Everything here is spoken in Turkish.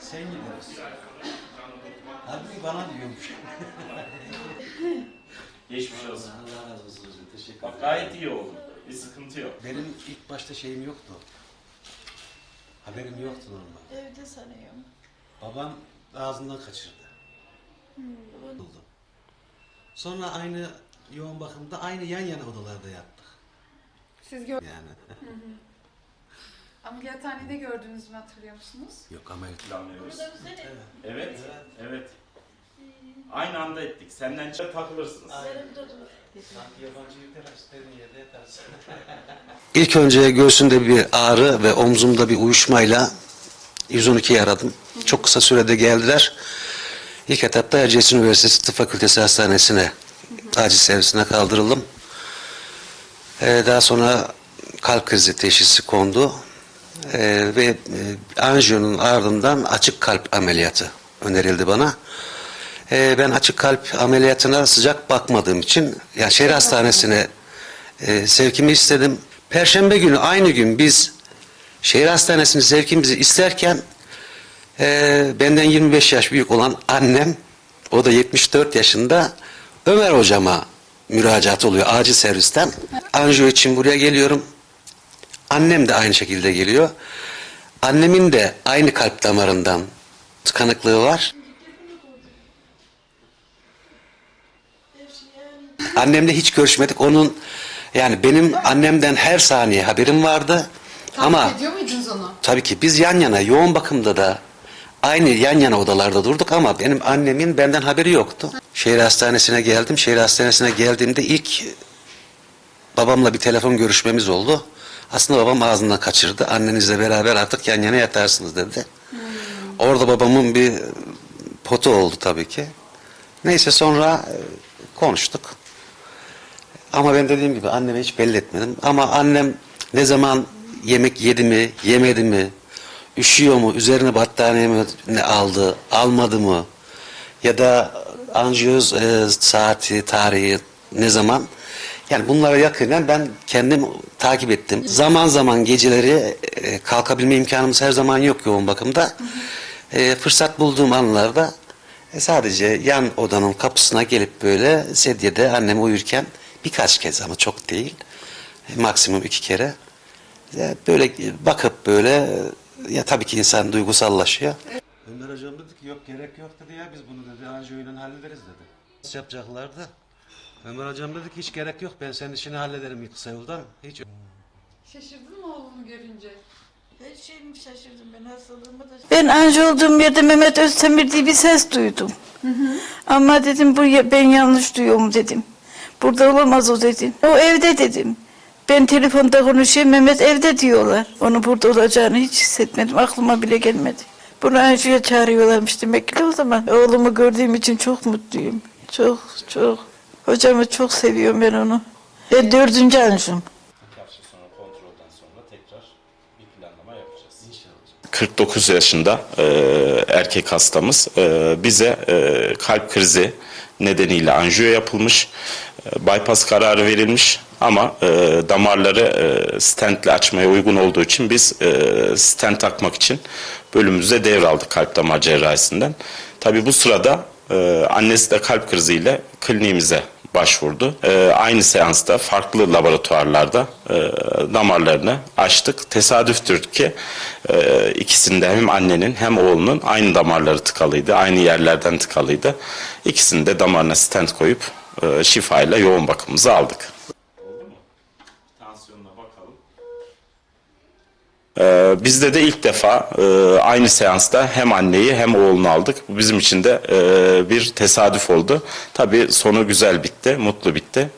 Sen gidersin. Halbuki bana diyormuş. Geçmiş olsun. Allah razı olsun hocam. Teşekkür Bak ederim. gayet iyi oldu. Bir sıkıntı yok. Benim ilk başta şeyim yoktu. Haberim yoktu normal. Evde sanıyorum. Babam ağzından kaçırdı. Oldu. Sonra aynı yoğun bakımda aynı yan yana odalarda yattık. Siz gör Yani. Ameliyathanede gördüğünüzü mü hatırlıyor musunuz? Yok ameliyat. Planlıyoruz. Burada bize? Evet, evet. Aynı anda ettik. Senden çıkar takılırsınız. Dur. Sanki yabancı yerde yatarsın. İlk önce göğsümde bir ağrı ve omzumda bir uyuşmayla 112'yi aradım. Çok kısa sürede geldiler. İlk etapta Erciyes Üniversitesi Tıp Fakültesi Hastanesi'ne, acil servisine kaldırıldım. Ee, daha sonra kalp krizi teşhisi kondu. Ee, ve e, anjiyonun ardından açık kalp ameliyatı önerildi bana. Ee, ben açık kalp ameliyatına sıcak bakmadığım için ya şehir hastanesine e, sevkimi istedim. Perşembe günü aynı gün biz şehir hastanesine sevkimizi isterken e, benden 25 yaş büyük olan annem o da 74 yaşında Ömer hocama müracaat oluyor acil servisten. Anjiyo için buraya geliyorum. Annem de aynı şekilde geliyor. Annemin de aynı kalp damarından tıkanıklığı var. Annemle hiç görüşmedik. Onun yani benim annemden her saniye haberim vardı. Ama Takip ediyor muydunuz onu? tabii ki biz yan yana yoğun bakımda da aynı yan yana odalarda durduk ama benim annemin benden haberi yoktu. Şehir hastanesine geldim. Şehir hastanesine geldiğimde ilk babamla bir telefon görüşmemiz oldu. Aslında babam ağzından kaçırdı. Annenizle beraber artık yan yana yatarsınız dedi. Orada babamın bir potu oldu tabii ki. Neyse sonra e, konuştuk. Ama ben dediğim gibi anneme hiç belli etmedim. Ama annem ne zaman yemek yedi mi, yemedi mi, üşüyor mu, üzerine battaniye mi aldı, almadı mı ya da anjiyoz e, saati, tarihi ne zaman yani bunlara yakından ben kendim takip ettim. Zaman zaman geceleri e, kalkabilme imkanımız her zaman yok yoğun bakımda. E, fırsat bulduğum anlarda e, sadece yan odanın kapısına gelip böyle sedyede annem uyurken birkaç kez ama çok değil. e, maksimum iki kere. e, böyle bakıp böyle e, ya tabii ki insan duygusallaşıyor. Ömer hocam dedi ki yok gerek yok dedi ya biz bunu dedi anjiyoyla hallederiz dedi. Yapacaklardı? Ömer hocam dedi ki hiç gerek yok ben senin işini hallederim kısa yoldan. Hiç Şaşırdın mı oğlunu görünce? Her şeyimi şaşırdım ben hastalığımı da. Ben anca olduğum yerde Mehmet Özdemir diye bir ses duydum. Ama dedim bu ya- ben yanlış duyuyorum dedim. Burada olamaz o dedim. O evde dedim. Ben telefonda konuşuyorum Mehmet evde diyorlar. Onun burada olacağını hiç hissetmedim. Aklıma bile gelmedi. Bunu anjiyo çağırıyorlarmış demek ki o zaman. Oğlumu gördüğüm için çok mutluyum. Çok çok. Hocamı çok seviyorum ben onu. Ben dördüncü anjum. Birkaç yıl sonra kontrolden sonra tekrar bir planlama yapacağız. İnşallah. 49 yaşında e, erkek hastamız e, bize e, kalp krizi nedeniyle anjiyo yapılmış, e, bypass kararı verilmiş ama e, damarları e, stentle açmaya uygun olduğu için biz e, stent takmak için bölümümüze devraldık kalp damar cerrahisinden. Tabi bu sırada e, annesi de kalp kriziyle kliniğimize başvurdu. Ee, aynı seansta farklı laboratuvarlarda e, damarlarını açtık. Tesadüftür ki e, ikisinde hem annenin hem oğlunun aynı damarları tıkalıydı. Aynı yerlerden tıkalıydı. İkisinde damarına stent koyup e, şifayla yoğun bakımımızı aldık. Ee, bizde de ilk defa e, aynı seansta hem anneyi hem oğlunu aldık. Bu bizim için de e, bir tesadüf oldu. Tabii sonu güzel bitti, mutlu bitti.